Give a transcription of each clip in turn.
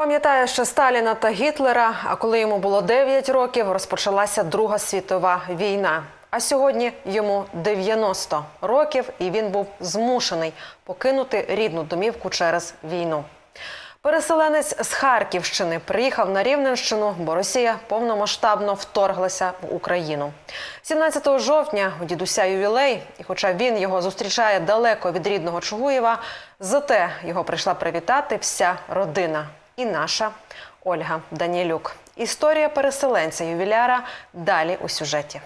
Пам'ятає ще Сталіна та Гітлера. А коли йому було 9 років, розпочалася Друга світова війна. А сьогодні йому 90 років, і він був змушений покинути рідну домівку через війну. Переселенець з Харківщини приїхав на Рівненщину, бо Росія повномасштабно вторглася в Україну. 17 жовтня у дідуся ювілей, і хоча він його зустрічає далеко від рідного Чугуєва, зате його прийшла привітати вся родина. І наша Ольга Данілюк. Історія переселенця ювіляра далі у сюжеті.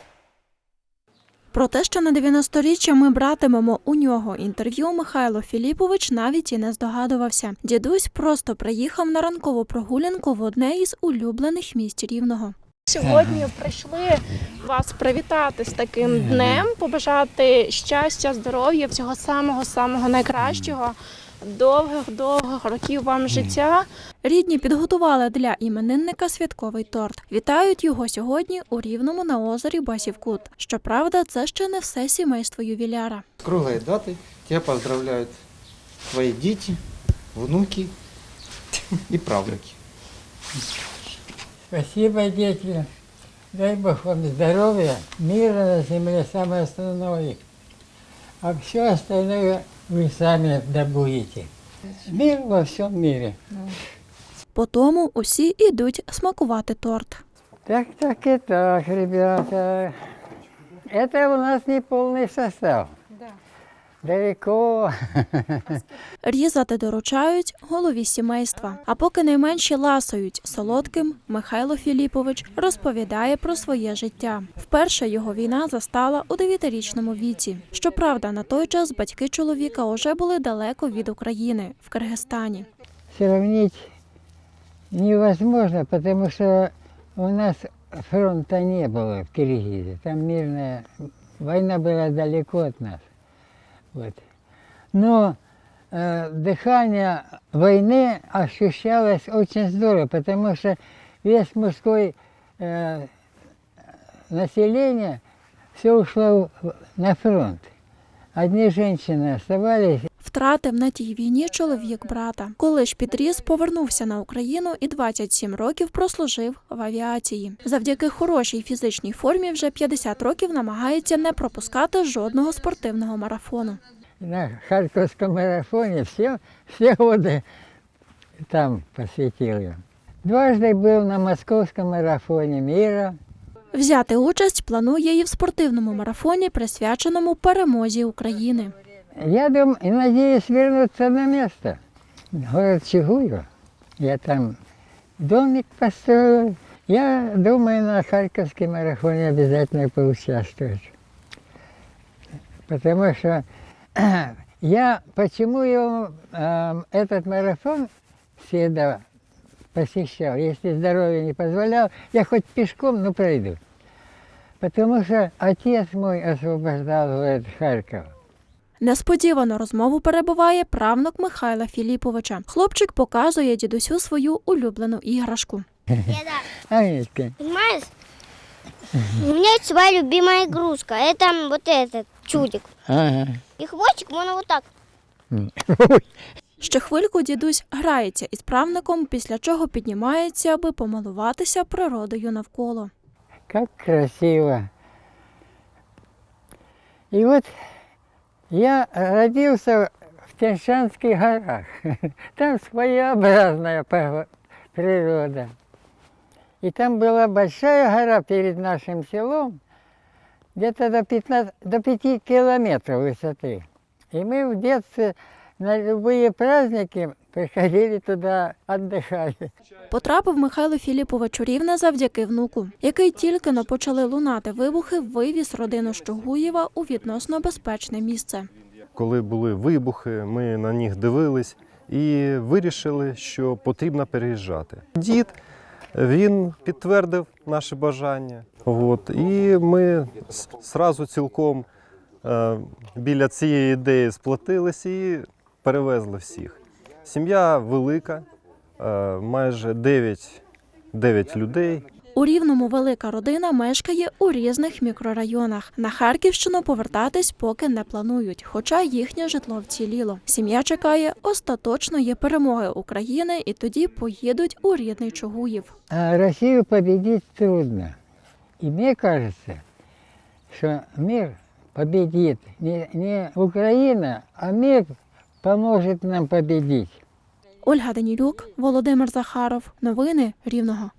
Про те, що на 90-річчя ми братимемо у нього інтерв'ю, Михайло Філіпович навіть і не здогадувався. Дідусь просто приїхав на ранкову прогулянку в одне із улюблених місць рівного. Сьогодні прийшли вас привітати з таким днем, побажати щастя, здоров'я, всього самого самого найкращого, довгих довгих років вам життя. Рідні підготували для іменинника святковий торт. Вітають його сьогодні у рівному на озері Басівкут. Щоправда, це ще не все сімейство ювіляра. С круглой датой тебя поздравляют твои дети, внуки и правнуки. Спасибо, дети. Дай Бог вам здоровья, мира на земле, самое основное. А все остальное вы сами добудете. Мир во всем мире. По тому усі ідуть смакувати торт. Так, так и так, ребята. Это у нас не полный состав. Далеко. Різати доручають голові сімейства. А поки найменші ласують солодким, Михайло Філіпович розповідає про своє життя. Вперше його війна застала у дев'ятирічному віці. Щоправда, на той час батьки чоловіка уже були далеко від України в Киргизстані. Сравнить невозможно, потому что у нас фронта не было в Киргизии. Там мирная война была далеко от нас. Вот. Но э, дыхание войны ощущалось очень здорово, потому что весь мужской э, население все ушло на фронт. Одни женщины оставались, Втратив на тій війні чоловік брата. Коли ж підріс, повернувся на Україну і 27 років прослужив в авіації. Завдяки хорошій фізичній формі вже 50 років намагається не пропускати жодного спортивного марафону. на Харьковском марафоне все, все годы там посвятил я. Дважды был на московском марафоне мира. Взяти участь планує і в спортивному марафоні, присвяченому перемозі України. Я думаю и надеюсь вернуться на место. Город Чугуево. Я там домик построил. Я думаю на Харьковский марафоне обязательно поучаствовать. Потому что я, почему его, э, этот марафон всегда посещал, если здоровье не позволяло, я хоть пешком, но пройду. Потому что отец мой освобождал город Харьков. Несподівано розмову перебуває правнук Михайла Філіповича. Хлопчик показує дідусю свою улюблену іграшку. Понимаешь? У меня есть своя любимая игрушка. Это вот этот чудик. ага. И хвостик, он вот так. Ще хвильку дідусь грається із правником, після чого піднімається, аби помилуватися природою навколо. Как красиво. И вот я родился в Тяньшанских горах. Там своеобразная пого- природа. И там была большая гора перед нашим селом, где-то до, 15, до 5 километров высоты. И мы в детстве на любые праздники приходили туда отдыхать. Потрапив Михайло Філіпович у Рівне завдяки внуку, який тільки но почали лунати вибухи, вивіз родину з Чугуєва у відносно безпечне місце. Коли були вибухи, ми на них дивились і вирішили, що потрібно переїжджати. Дід він підтвердив наше бажання. От, і ми зразу цілком е, біля цієї ідеї сплотились і перевезли всіх. Сім'я велика, е, майже 9, 9 людей. У Рівному велика родина мешкає у різних мікрорайонах. На Харківщину повертатись поки не планують, хоча їхнє житло вціліло. Сім'я чекає остаточної перемоги України і тоді поїдуть у рідний Чугуїв. А Россию победить трудно. И мне кажется, что мир победит не, не Украина, а мир поможет нам победить. Ольга Данілюк, Володимир Захаров. Новини Рівного.